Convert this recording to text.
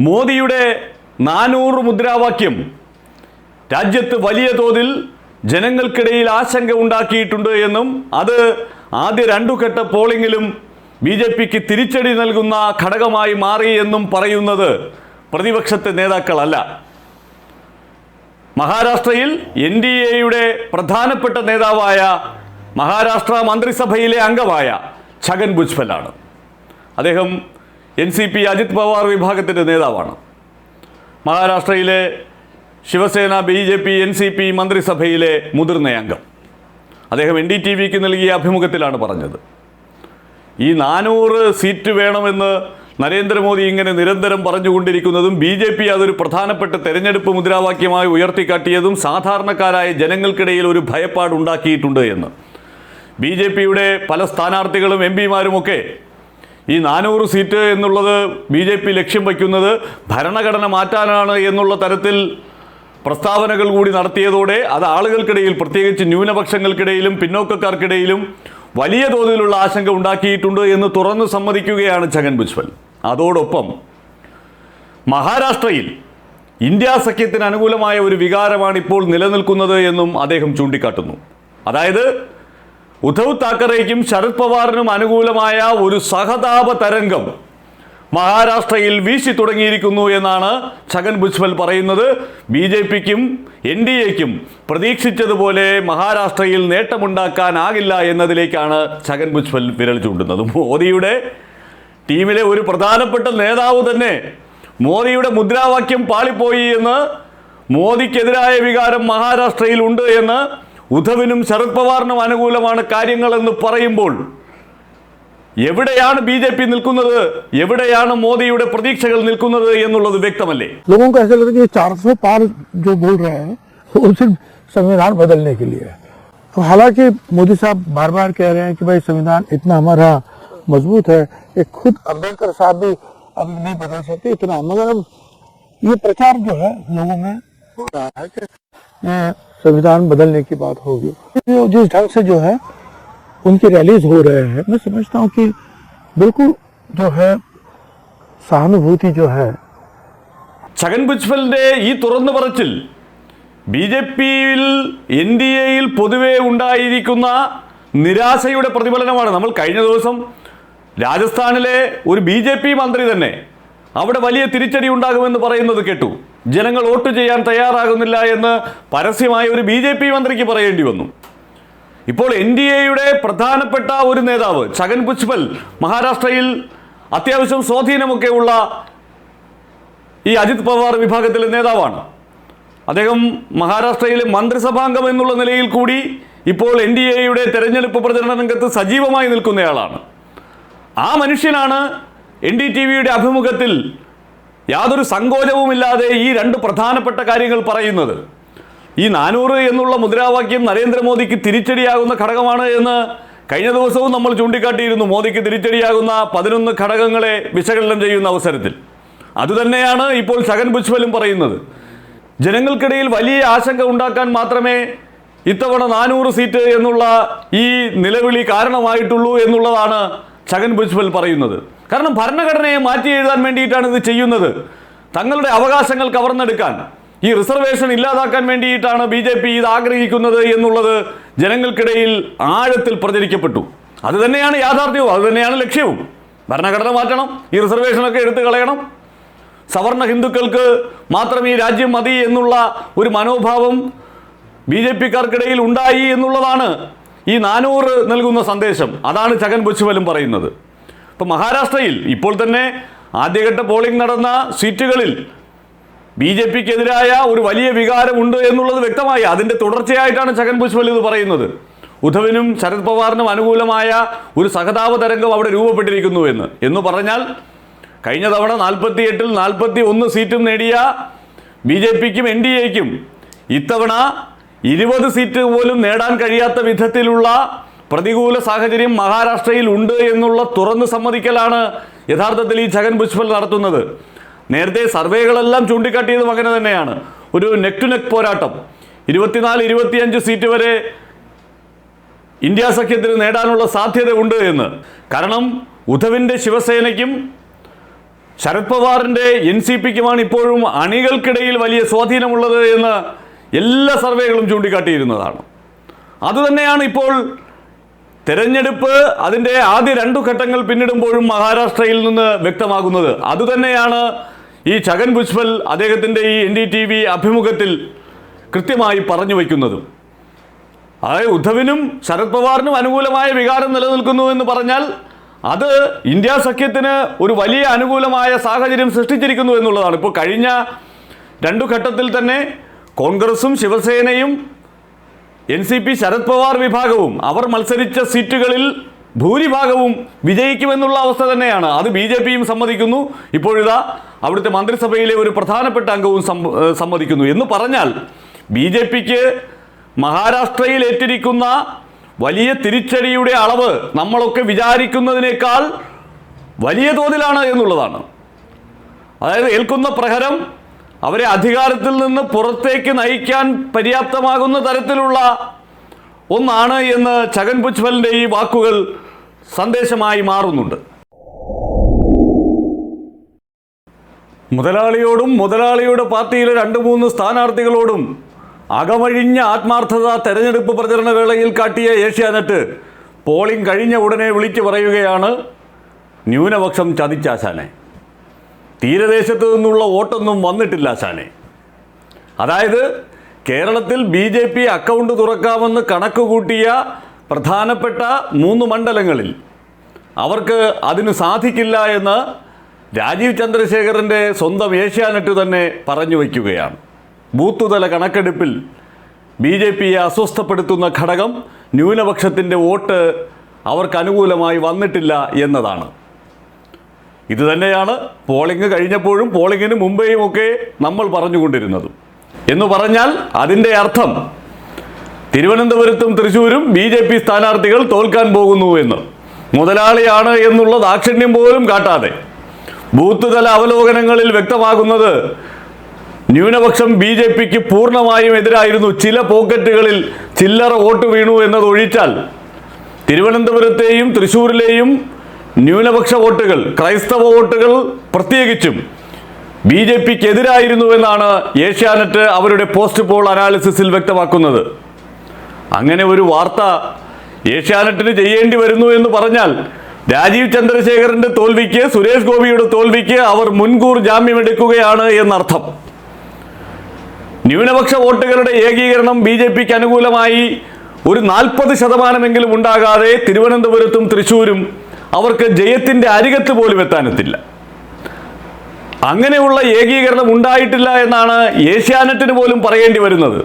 മോദിയുടെ നാനൂറ് മുദ്രാവാക്യം. രാജ്യത്ത് വലിയ തോതിൽ ജനങ്ങൾക്കിടയിൽ ആശങ്ക ഉണ്ടാക്കിയിട്ടുണ്ട് എന്നും അത് ആദ്യ രണ്ടു ഘട്ട പോളിംഗിലും ബി ജെ പിക്ക് തിരിച്ചടി നൽകുന്ന ഘടകമായി മാറി എന്നും പറയുന്നത് പ്രതിപക്ഷത്തെ നേതാക്കളല്ല. മഹാരാഷ്ട്രയിൽ എൻ ഡി എയുടെ പ്രധാനപ്പെട്ട നേതാവായ മഹാരാഷ്ട്ര മന്ത്രിസഭയിലെ അംഗമായ ഛഗൻ ഭുജ്ഫലാണ് അദ്ദേഹം N C P Ajit Pawar വിഭാഗത്തിന്റെ നേതാവാണ്. മഹാരാഷ്ട്രയിലെ Shiv Sena B J P N C P മന്ത്രിസഭയിലെ മുതിർന്ന അംഗം. അദ്ദേഹം എൻ ഡി ടി വിക്ക് നൽകിയ അഭിമുഖത്തിലാണ് പറഞ്ഞത്. ഈ നാനൂറ് സീറ്റ് വേണമെന്ന് നരേന്ദ്രമോദി ഇങ്ങനെ നിരന്തരം പറഞ്ഞുകൊണ്ടിരിക്കുന്നതും ബി ജെ പി അതൊരു പ്രധാനപ്പെട്ട തെരഞ്ഞെടുപ്പ് മുദ്രാവാക്യമായി ഉയർത്തിക്കാട്ടിയതും സാധാരണക്കാരായ ജനങ്ങൾക്കിടയിൽ ഒരു ഭയപ്പാടുണ്ടാക്കിയിട്ടുണ്ട് എന്ന്. ബി ജെ പിയുടെ പല സ്ഥാനാർത്ഥികളും എം പിമാരുമൊക്കെ ഈ നാനൂറ് സീറ്റ് എന്നുള്ളത് ബി ജെ പി ലക്ഷ്യം വയ്ക്കുന്നത് ഭരണഘടന മാറ്റാനാണ് എന്നുള്ള തരത്തിൽ പ്രസ്താവനകൾ കൂടി നടത്തിയതോടെ അത് ആളുകൾക്കിടയിൽ പ്രത്യേകിച്ച് ന്യൂനപക്ഷങ്ങൾക്കിടയിലും പിന്നോക്കക്കാർക്കിടയിലും വലിയ തോതിലുള്ള ആശങ്ക ഉണ്ടാക്കിയിട്ടുണ്ട് എന്ന് തുറന്നു സമ്മതിക്കുകയാണ് ഛഗൻ ഭുജ്വൽ അതോടൊപ്പം മഹാരാഷ്ട്രയിൽ ഇന്ത്യ സഖ്യത്തിന് അനുകൂലമായ ഒരു വികാരമാണ് ഇപ്പോൾ നിലനിൽക്കുന്നത് എന്നും അദ്ദേഹം ചൂണ്ടിക്കാട്ടുന്നു. അതായത് ഉദ്ധവ് താക്കറേക്കും ശരത് പവാറിനും അനുകൂലമായ ഒരു സഹതാപ തരംഗം മഹാരാഷ്ട്രയിൽ വീശി തുടങ്ങിയിരിക്കുന്നു എന്നാണ് ഛഗൻ ഭുജ്ബൽ പറയുന്നത്. ബി ജെ പിക്കും എൻ ഡി എക്കും പ്രതീക്ഷിച്ചതുപോലെ മഹാരാഷ്ട്രയിൽ നേട്ടമുണ്ടാക്കാനാകില്ല എന്നതിലേക്കാണ് ഛഗൻ ഭുജ്ബൽ വിരൽ ചൂണ്ടുന്നത്. മോദിയുടെ ടീമിലെ ഒരു പ്രധാനപ്പെട്ട നേതാവ് തന്നെ മോദിയുടെ മുദ്രാവാക്യം പാളിപ്പോയി എന്ന് മോദിക്കെതിരായ വികാരം മഹാരാഷ്ട്രയിൽ ഉണ്ട് എന്ന് ഉദ്ധവിനും ശരത് പവാറിനും അനുകൂലമാണ് കാര്യങ്ങളെന്ന് പറയുമ്പോൾ എവിടെയാണ് ബി ജെ പി നിൽക്കുന്നത് എവിടെയാണ് മോദിയുടെ പ്രതീക്ഷകൾ നിൽക്കുന്നത് എന്നുള്ളത് വ്യക്തമല്ലേ लोगों को ऐसा लगता है कि चार सौ पार जो बोल रहे हैं वो सिर्फ संविधान बदलने के लिए है तो हालांकि मोदी साहब बार बार कह रहे हैं कि भाई संविधान इतना हमारा मजबूत है कि खुद अम्बेडकर साहब भी अभी नहीं बदल सकते इतना मगर अब ये प्रचार जो है लोगों में हो रहा है कि ये संविधान बदलने की बात होगी जो जिस ढंग से जो है उनकी रैलीज हो रहे हैं मैं समझता हूँ कि बिल्कुल जो है सहानुभूति जो है ഛഗൻ ഭുജ്വലിന്റെ ഈ തുറന്നു പറച്ചിൽ ബി ജെ പിയിൽ എൻ ഡി എയിൽ പൊതുവെ ഉണ്ടായിരിക്കുന്ന നിരാശയുടെ പ്രതിഫലനമാണ് നമ്മൾ കഴിഞ്ഞ ദിവസം രാജസ്ഥാനിലെ ഒരു ബി ജെ പി മന്ത്രി തന്നെ അവിടെ വലിയ തിരിച്ചടി ഉണ്ടാകുമെന്ന് പറയുന്നത് കേട്ടു ജനങ്ങൾ വോട്ട് ചെയ്യാൻ തയ്യാറാകുന്നില്ല എന്ന് പരസ്യമായ ഒരു ബി ജെ പി മന്ത്രിക്ക് പറയേണ്ടി വന്നു. ഇപ്പോൾ എൻ ഡി എയുടെ പ്രധാനപ്പെട്ട ഒരു നേതാവ് ഛഗൻ പുഷ്പൽ മഹാരാഷ്ട്രയിൽ അത്യാവശ്യം സ്വാധീനമൊക്കെ ഉള്ള ഈ അജിത് പവാർ വിഭാഗത്തിലെ നേതാവാണ്. അദ്ദേഹം മഹാരാഷ്ട്രയിലെ മന്ത്രിസഭാംഗം എന്നുള്ള നിലയിൽ കൂടി ഇപ്പോൾ എൻ ഡി എയുടെ തെരഞ്ഞെടുപ്പ് പ്രചരണ രംഗത്ത് സജീവമായി നിൽക്കുന്നയാളാണ്. ആ മനുഷ്യനാണ് എൻ ഡി ടി വിയുടെ അഭിമുഖത്തിൽ യാതൊരു സങ്കോചവുമില്ലാതെ ഈ രണ്ട് പ്രധാനപ്പെട്ട കാര്യങ്ങൾ പറയുന്നത്. ഈ നാനൂറ് എന്നുള്ള മുദ്രാവാക്യം നരേന്ദ്രമോദിക്ക് തിരിച്ചടിയാകുന്ന ഘടകമാണ് എന്ന് കഴിഞ്ഞ ദിവസവും നമ്മൾ ചൂണ്ടിക്കാട്ടിയിരുന്നു. മോദിക്ക് തിരിച്ചടിയാകുന്ന പതിനൊന്ന് ഘടകങ്ങളെ വിശകലനം ചെയ്യുന്ന അവസരത്തിൽ. അതുതന്നെയാണ് ഇപ്പോൾ ഛഗൻ ഭുജ്വലും പറയുന്നത്. ജനങ്ങൾക്കിടയിൽ വലിയ ആശങ്ക ഉണ്ടാക്കാൻ മാത്രമേ ഇത്തവണ നാനൂറ് സീറ്റ് എന്നുള്ള ഈ നിലവിളി കാരണമായിട്ടുള്ളൂ എന്നുള്ളതാണ് ഛഗൻ ഭുജ്വൽ പറയുന്നത്. കാരണം ഭരണഘടനയെ മാറ്റി എഴുതാൻ വേണ്ടിയിട്ടാണ് ഇത് ചെയ്യുന്നത്. തങ്ങളുടെ അവകാശങ്ങൾ കവർന്നെടുക്കാൻ ഈ റിസർവേഷൻ ഇല്ലാതാക്കാൻ വേണ്ടിയിട്ടാണ് ബി ജെ പി ഇത് ആഗ്രഹിക്കുന്നത് എന്നുള്ളത് ജനങ്ങൾക്കിടയിൽ ആഴത്തിൽ പ്രചരിക്കപ്പെട്ടു. അത് തന്നെയാണ് യാഥാർത്ഥ്യവും അത് തന്നെയാണ് ലക്ഷ്യവും. ഭരണഘടന മാറ്റണം ഈ റിസർവേഷനൊക്കെ എടുത്തു കളയണം. സവർണ ഹിന്ദുക്കൾക്ക് മാത്രം ഈ രാജ്യം മതി എന്നുള്ള ഒരു മനോഭാവം ബി ജെ പിക്കാർക്കിടയിൽ ഉണ്ടായി എന്നുള്ളതാണ് ഈ നാനൂറ് നൽകുന്ന സന്ദേശം. അതാണ് ചകൻ ബുച്ചുവലും പറയുന്നത്. ഇപ്പം മഹാരാഷ്ട്രയിൽ ഇപ്പോൾ തന്നെ ആദ്യഘട്ട പോളിംഗ് നടന്ന സീറ്റുകളിൽ ബി ജെ പിക്കെതിരായ ഒരു വലിയ വികാരമുണ്ട് എന്നുള്ളത് വ്യക്തമായി. അതിന്റെ തുടർച്ചയായിട്ടാണ് ഛഗൻ ഭുജ്വൽ ഇത് പറയുന്നത്. ഉദ്ധവിനും ശരത് പവാറിനും അനുകൂലമായ ഒരു സഹതാപ തരംഗം അവിടെ രൂപപ്പെട്ടിരിക്കുന്നു എന്ന്. എന്ന് പറഞ്ഞാൽ കഴിഞ്ഞ തവണ നാൽപ്പത്തി എട്ടിൽ നാൽപ്പത്തി ഒന്ന് സീറ്റും നേടിയ ബി ജെ പിക്കും എൻ ഡി എക്കും ഇത്തവണ ഇരുപത് സീറ്റ് പോലും നേടാൻ കഴിയാത്ത വിധത്തിലുള്ള പ്രതികൂല സാഹചര്യം മഹാരാഷ്ട്രയിൽ ഉണ്ട് എന്നുള്ള തുറന്നു സമ്മതിക്കലാണ് യഥാർത്ഥത്തിൽ ഈ ഛഗൻ ഭുജ്ബൽ നടത്തുന്നത്. നേരത്തെ സർവേകളെല്ലാം ചൂണ്ടിക്കാട്ടിയതും അങ്ങനെ തന്നെയാണ്. ഒരു നെക്ക് ടു നെക്ക് പോരാട്ടം. ഇരുപത്തിനാല് ഇരുപത്തിയഞ്ച് സീറ്റ് വരെ ഇന്ത്യ സഖ്യത്തിന് നേടാനുള്ള സാധ്യത ഉണ്ട് എന്ന്. കാരണം ഉദ്ധവിന്റെ ശിവസേനയ്ക്കും ശരത് പവാറിന്റെ എൻ സി പിക്കുമാണ് ഇപ്പോഴും അണികൾക്കിടയിൽ വലിയ സ്വാധീനമുള്ളത് എന്ന് എല്ലാ സർവേകളും ചൂണ്ടിക്കാട്ടിയിരുന്നതാണ്. അതുതന്നെയാണ് ഇപ്പോൾ തെരഞ്ഞെടുപ്പ് അതിന്റെ ആദ്യ രണ്ടു ഘട്ടങ്ങൾ പിന്നിടുമ്പോഴും മഹാരാഷ്ട്രയിൽ നിന്ന് വ്യക്തമാകുന്നത്. അതുതന്നെയാണ് ഈ ഛഗൻ ഭുജ്ബൽ അദ്ദേഹത്തിന്റെ ഈ എൻ ഡി ടി വി അഭിമുഖത്തിൽ കൃത്യമായി പറഞ്ഞു വയ്ക്കുന്നതും. അതായത് ഉദ്ധവിനും ശരത് പവാറിനും അനുകൂലമായ വികാരം നിലനിൽക്കുന്നു എന്ന് പറഞ്ഞാൽ അത് ഇന്ത്യ സഖ്യത്തിന് ഒരു വലിയ അനുകൂലമായ സാഹചര്യം സൃഷ്ടിച്ചിരിക്കുന്നു എന്നുള്ളതാണ്. ഇപ്പോൾ കഴിഞ്ഞ രണ്ടു ഘട്ടത്തിൽ തന്നെ കോൺഗ്രസും ശിവസേനയും N C P Sharad Pawar വിഭാഗവും അവർ മത്സരിച്ച സീറ്റുകളിൽ ഭൂരിഭാഗവും വിജയിക്കുമെന്നുള്ള അവസ്ഥ തന്നെയാണ്. അത് ബി ജെ പിയും സമ്മതിക്കുന്നു. ഇപ്പോഴിതാ അവിടുത്തെ മന്ത്രിസഭയിലെ ഒരു പ്രധാനപ്പെട്ട അംഗവും സമ്മതിക്കുന്നു. എന്ന് പറഞ്ഞാൽ ബി ജെ പിക്ക് മഹാരാഷ്ട്രയിൽ ഏറ്റിരിക്കുന്ന വലിയ തിരിച്ചടിയുടെ അളവ് നമ്മളൊക്കെ വിചാരിക്കുന്നതിനേക്കാൾ വലിയ തോതിലാണ് എന്നുള്ളതാണ്. അതായത് ഏൽക്കുന്ന പ്രഹരം അവരെ അധികാരത്തിൽ നിന്ന് പുറത്തേക്ക് നയിക്കാൻ പര്യാപ്തമാകുന്ന തരത്തിലുള്ള ഒന്നാണ് എന്ന് ഛഗൻ ഭുജ്ബലിന്റെ ഈ വാക്കുകൾ സന്ദേശമായി മാറുന്നുണ്ട്. മുതലാളിയോടും മുതലാളിയുടെ പാർട്ടിയിലെ രണ്ട് മൂന്ന് സ്ഥാനാർത്ഥികളോടും അകമഴിഞ്ഞ ആത്മാർത്ഥത തെരഞ്ഞെടുപ്പ് പ്രചരണ വേളയിൽ കാട്ടിയ ഏഷ്യാനെറ്റ് പോളിംഗ് കഴിഞ്ഞ ഉടനെ വിളിച്ചു പറയുകയാണ് ന്യൂനപക്ഷം ചതിച്ചാശാനെ. തീരദേശത്ത് നിന്നുള്ള വോട്ടൊന്നും വന്നിട്ടില്ല ഷാനെ. അതായത് കേരളത്തിൽ ബി ജെ പി അക്കൗണ്ട് തുറക്കാമെന്ന് കണക്ക് കൂട്ടിയ പ്രധാനപ്പെട്ട മൂന്ന് മണ്ഡലങ്ങളിൽ അവർക്ക് അതിന് സാധിക്കില്ല എന്ന് രാജീവ് ചന്ദ്രശേഖരന്റെ സ്വന്തം ഏഷ്യാനെറ്റ് തന്നെ പറഞ്ഞു വയ്ക്കുകയാണ്. ബൂത്തുതല കണക്കെടുപ്പിൽ ബി ജെ പിയെ അസ്വസ്ഥപ്പെടുത്തുന്ന ഘടകം ന്യൂനപക്ഷത്തിന്റെ വോട്ട് അവർക്ക് അനുകൂലമായി വന്നിട്ടില്ല എന്നതാണ്. ഇത് തന്നെയാണ് പോളിംഗ് കഴിഞ്ഞപ്പോഴും പോളിംഗിന് മുമ്പേയും ഒക്കെ നമ്മൾ പറഞ്ഞുകൊണ്ടിരുന്നത്. എന്ന് പറഞ്ഞാൽ അതിന്റെ അർത്ഥം തിരുവനന്തപുരത്തും തൃശ്ശൂരും ബി ജെ പി സ്ഥാനാർത്ഥികൾ തോൽക്കാൻ പോകുന്നു എന്ന്. മുതലാളിയാണ് എന്നുള്ള ദാക്ഷിണ്യം പോലും കാട്ടാതെ. ബൂത്ത് തല അവലോകനങ്ങളിൽ വ്യക്തമാകുന്നത് ന്യൂനപക്ഷം ബി ജെ പിക്ക് പൂർണമായും എതിരായിരുന്നു. ചില പോക്കറ്റുകളിൽ ചില്ലറ വോട്ട് വീണു എന്നതൊഴിച്ചാൽ തിരുവനന്തപുരത്തെയും തൃശ്ശൂരിലെയും ന്യൂനപക്ഷ വോട്ടുകൾ ക്രൈസ്തവ വോട്ടുകൾ പ്രത്യേകിച്ചും ബി ജെ പിക്ക് എതിരായിരുന്നുവെന്നാണ് ഏഷ്യാനെറ്റ് അവരുടെ പോസ്റ്റ് പോൾ അനാലിസിസിൽ വ്യക്തമാക്കുന്നത്. അങ്ങനെ ഒരു വാർത്ത ഏഷ്യാനെറ്റിന് ചെയ്യേണ്ടി വരുന്നു എന്ന് പറഞ്ഞാൽ രാജീവ് ചന്ദ്രശേഖരന്റെ തോൽവിക്ക് സുരേഷ് ഗോപിയുടെ തോൽവിക്ക് അവർ മുൻകൂർ ജാമ്യമെടുക്കുകയാണ് എന്നർത്ഥം. ന്യൂനപക്ഷ വോട്ടുകളുടെ ഏകീകരണം ബി ജെ പിക്ക് അനുകൂലമായി ഒരു നാൽപ്പത് ശതമാനമെങ്കിലും ഉണ്ടാകാതെ തിരുവനന്തപുരത്തും തൃശ്ശൂരും അവർക്ക് ജയത്തിന്റെ അരികത്ത് പോലും എത്താനെത്തില്ല അങ്ങനെയുള്ള ഏകീകരണം ഉണ്ടായിട്ടില്ല എന്നാണ് ഏഷ്യാനെറ്റിന് പോലും പറയേണ്ടി വരുന്നത്.